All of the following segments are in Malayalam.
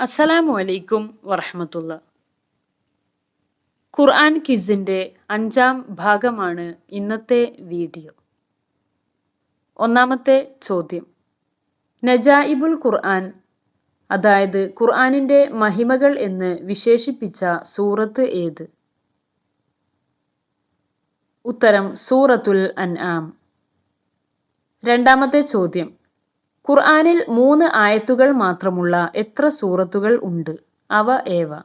അസ്സലാമു അലൈക്കും വറഹമത്തുള്ള. ഖുർആൻ ക്വിസിന്റെ അഞ്ചാം ഭാഗമാണ് ഇന്നത്തെ വീഡിയോ. ഒന്നാമത്തെ ചോദ്യം. നജായിബുൽ ഖുർആൻ അതായത് ഖുർആനിന്റെ മഹിമകൾ എന്ന് വിശേഷിപ്പിച്ച സൂറത്ത് ഏത്? ഉത്തരം സൂറത്തുൽ അൻആം. രണ്ടാമത്തെ ചോദ്യം. ഖുർആനിൽ മൂന്ന് ആയത്തുകൾ മാത്രമുള്ള എത്ര സൂറത്തുകൾ ഉണ്ട്? അവ ഏവ?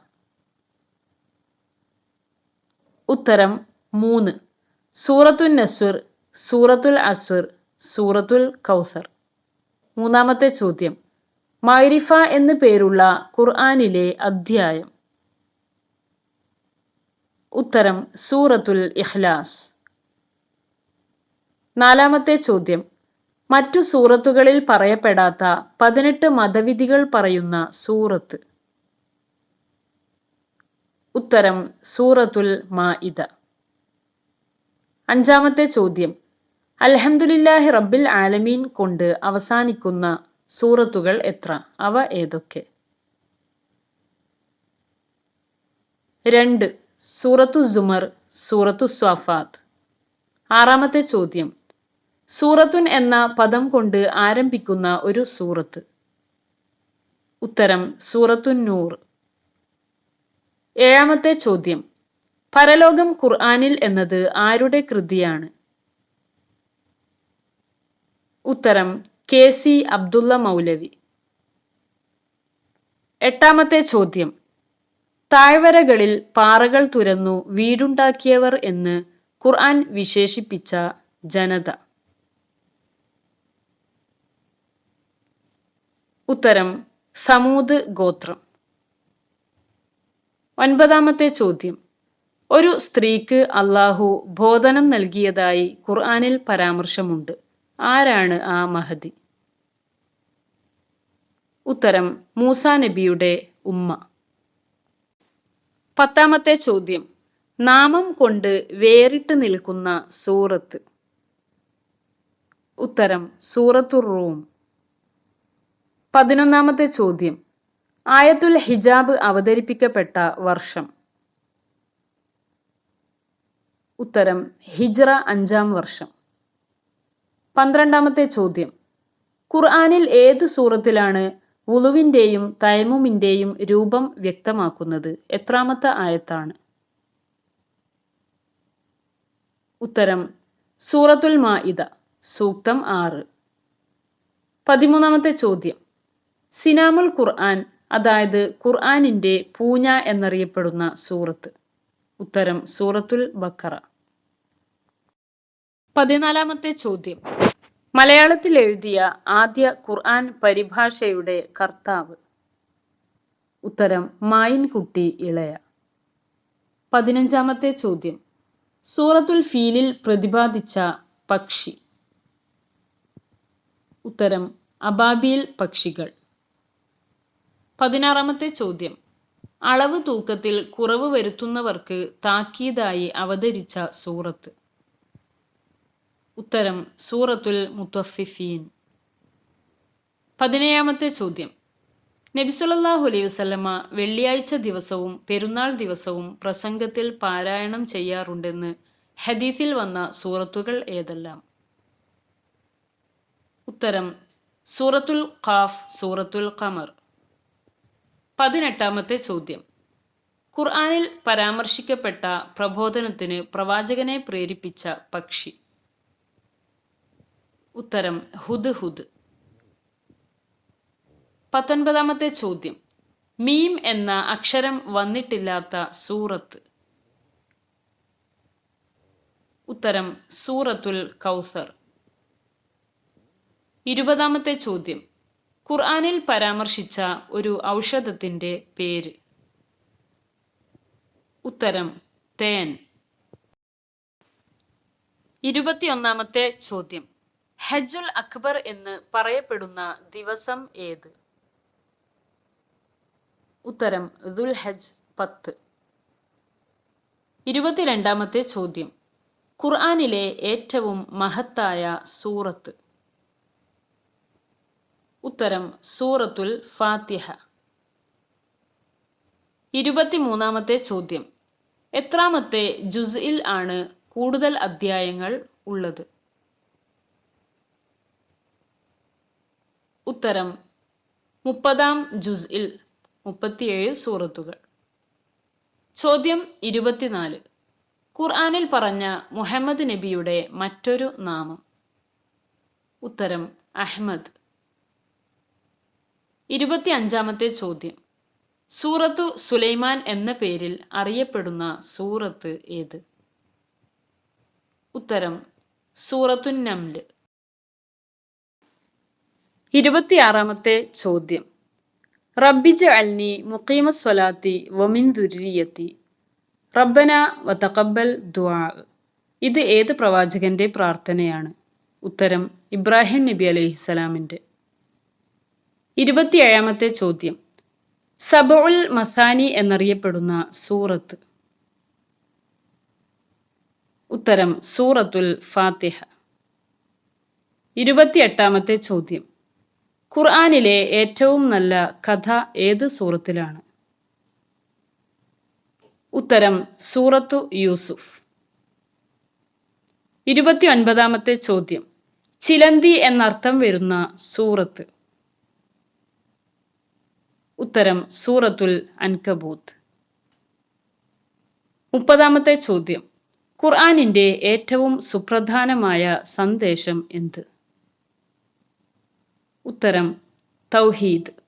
ഉത്തരം മൂന്ന്. സൂറത്തുൽ നസ്വർ സൂറത്തുൽ അസ്വർ സൂറത്തുൽ കൗസർ. മൂന്നാമത്തെ ചോദ്യം. മൈരിഫ എന്ന് പേരുള്ള ഖുർആാനിലെ അധ്യായം. ഉത്തരം സൂറത്തുൽ ഇഖ്ലാസ്. നാലാമത്തെ ചോദ്യം. മറ്റു സൂറത്തുകളിൽ പറയപ്പെടാത്ത പതിനെട്ട് മതവിധികൾ പറയുന്ന സൂറത്ത്. ഉത്തരം സൂറത്തുൽ മാഇദ. അഞ്ചാമത്തെ ചോദ്യം. അലഹമുല്ലാഹി റബ്ബിൽ ആലമീൻ കൊണ്ട് അവസാനിക്കുന്ന സൂറത്തുകൾ എത്ര? അവ ഏതൊക്കെ? രണ്ട്. സൂറത്തു സുമർ സൂറത്തു സ്വാഫാത്ത്. ആറാമത്തെ ചോദ്യം. സൂറത്തുൻ എന്ന പദം കൊണ്ട് ആരംഭിക്കുന്ന ഒരു സൂറത്ത്. ഉത്തരം സൂറത്തുൻ നൂർ. ഏഴാമത്തെ ചോദ്യം. പരലോകം ഖുർആാനിൽ എന്നത് ആരുടെ കൃതിയാണ്? ഉത്തരം കെ സി അബ്ദുള്ള മൗലവി. എട്ടാമത്തെ ചോദ്യം. താഴ്വരകളിൽ പാറകൾ തുരന്നു വീടുണ്ടാക്കിയവർ എന്ന് ഖുർആൻ വിശേഷിപ്പിച്ച ജനത. ഉത്തരം സമൂത് ഗോത്രം. ഒൻപതാമത്തെ ചോദ്യം. ഒരു സ്ത്രീക്ക് അള്ളാഹു ബോധനം നൽകിയതായി ഖുർആാനിൽ പരാമർശമുണ്ട്. ആരാണ് ആ മഹതി ഉത്തരം മൂസ നബിയുടെ ഉമ്മ. പത്താമത്തെ ചോദ്യം. നാമം കൊണ്ട് വേറിട്ട് നിൽക്കുന്ന സൂറത്ത്. ഉത്തരം സൂറത്തുർ റൂം. പതിനൊന്നാമത്തെ ചോദ്യം. ആയത്തുൽ ഹിജാബ് അവതരിപ്പിക്കപ്പെട്ട വർഷം. ഉത്തരം ഹിജ്റ അഞ്ചാം വർഷം. പന്ത്രണ്ടാമത്തെ ചോദ്യം. ഖുർആാനിൽ ഏത് സൂറത്തിലാണ് വുളുവിന്റെയും തൈമുമിന്റെയും രൂപം വ്യക്തമാക്കുന്നത്? എത്രാമത്തെ ആയത്താണ്. ഉത്തരം സൂറത്തുൽ മാഇദ സൂക്തം ആറ്. പതിമൂന്നാമത്തെ ചോദ്യം. സിനാമുൽ ഖുർആൻ അതായത് ഖുർആാനിന്റെ പൂഞ്ഞ എന്നറിയപ്പെടുന്ന സൂറത്ത്. ഉത്തരം സൂറത്തുൽ ബക്കറ പതിനാലാമത്തെ ചോദ്യം. മലയാളത്തിൽ എഴുതിയ ആദ്യ ഖുർആൻ പരിഭാഷയുടെ കർത്താവ്. ഉത്തരം മായിൻകുട്ടി ഇളയ. പതിനഞ്ചാമത്തെ ചോദ്യം. സൂറത്തുൽ ഫീലിൽ പ്രതിപാദിച്ച പക്ഷി. ഉത്തരം അബാബിയിൽ പക്ഷികൾ. പതിനാറാമത്തെ ചോദ്യം. അളവ് തൂക്കത്തിൽ കുറവ് വരുത്തുന്നവർക്ക് താക്കീതായി അവതരിച്ച സൂറത്ത്. ഉത്തരം സൂറത്തുൽ മുത്തഫിഫീൻ. പതിനേഴാമത്തെ ചോദ്യം. നബിസുലല്ലാഹു അലൈഹി വസല്ലമ വെള്ളിയാഴ്ച ദിവസവും പെരുന്നാൾ ദിവസവും പ്രസംഗത്തിൽ പാരായണം ചെയ്യാറുണ്ടെന്ന് ഹദീസിൽ വന്ന സൂറത്തുകൾ ഏതെല്ലാം? ഉത്തരം സൂറത്തുൽ ഖാഫ് സൂറത്തുൽ ഖമർ. പതിനെട്ടാമത്തെ ചോദ്യം. ഖുർആാനിൽ പരാമർശിക്കപ്പെട്ട പ്രബോധനത്തിന് പ്രവാചകനെ പ്രേരിപ്പിച്ച പക്ഷി. ഉത്തരം ഹുദ് ഹുദ്. പത്തൊൻപതാമത്തെ ചോദ്യം. മീം എന്ന അക്ഷരം വന്നിട്ടില്ലാത്ത സൂറത്ത്. ഉത്തരം സൂറത്തുൽ കൗസർ. ഇരുപതാമത്തെ ചോദ്യം. ഖുർആാനിൽ പരാമർശിച്ച ഒരു ഔഷധത്തിന്റെ പേര്. ഉത്തരം തേൻ. ഇരുപത്തിയൊന്നാമത്തെ ചോദ്യം. ഹജ്ജുൽ അക്ബർ എന്ന് പറയപ്പെടുന്ന ദിവസം ഏത്? ഉത്തരം ദുൽ ഹജ്ജ് പത്ത്. ഇരുപത്തിരണ്ടാമത്തെ ചോദ്യം. ഖുർആാനിലെ ഏറ്റവും മഹത്തായ സൂറത്ത്. ഉത്തരം സൂറത്തുൽ ഫാത്തിഹ. ഇരുപത്തിമൂന്നാമത്തെ ചോദ്യം. എത്രാമത്തെ ജുസ്ഇൽ ആണ് കൂടുതൽ അധ്യായങ്ങൾ ഉള്ളത്? ഉത്തരം മുപ്പതാം ജുസ്ഇൽ മുപ്പത്തിയേഴ് സൂറത്തുകൾ. ചോദ്യം ഇരുപത്തിനാല്. ഖുർആാനിൽ പറഞ്ഞ മുഹമ്മദ് നബിയുടെ മറ്റൊരു നാമം. ഉത്തരം അഹ്മദ്. ഇരുപത്തി അഞ്ചാമത്തെ ചോദ്യം. സൂറത്തു സുലൈമാൻ എന്ന പേരിൽ അറിയപ്പെടുന്ന സൂറത്ത് ഏത്? ഉത്തരം സൂറത്തു നംൽ ഇരുപത്തിയാറാമത്തെ ചോദ്യം. റബ്ബിജ് അൽനി മുഖീമ സ്വലാത്തി വമിൻ ദുരിയത്തി. റബ്ബന വതക്കബൽ ദുആ. ഇത് ഏത് പ്രവാചകന്റെ പ്രാർത്ഥനയാണ്? ഉത്തരം ഇബ്രാഹിം നബി അലൈഹിസ്സലാമിന്റെ ഇരുപത്തിയേഴാമത്തെ ചോദ്യം. സബുൽ മസാനി എന്നറിയപ്പെടുന്ന സൂറത്ത്. ഉത്തരം സൂറത്തുൽ ഫാത്തിഹ. ഇരുപത്തിയെട്ടാമത്തെ ചോദ്യം. ഖുർആാനിലെ ഏറ്റവും നല്ല കഥ ഏത് സൂറത്തിലാണ്? ഉത്തരം സൂറത്തു യൂസുഫ്. ഇരുപത്തി ഒൻപതാമത്തെ ചോദ്യം. ചിലന്തി എന്നർത്ഥം വരുന്ന സൂറത്ത്. ഉത്തരം സൂറത്തുൽ അൻകബൂത്ത്. മുപ്പതാമത്തെ ചോദ്യം. ഖുർആാനിന്റെ ഏറ്റവും സുപ്രധാനമായ സന്ദേശം എന്ത്? ഉത്തരം തൗഹീദ്.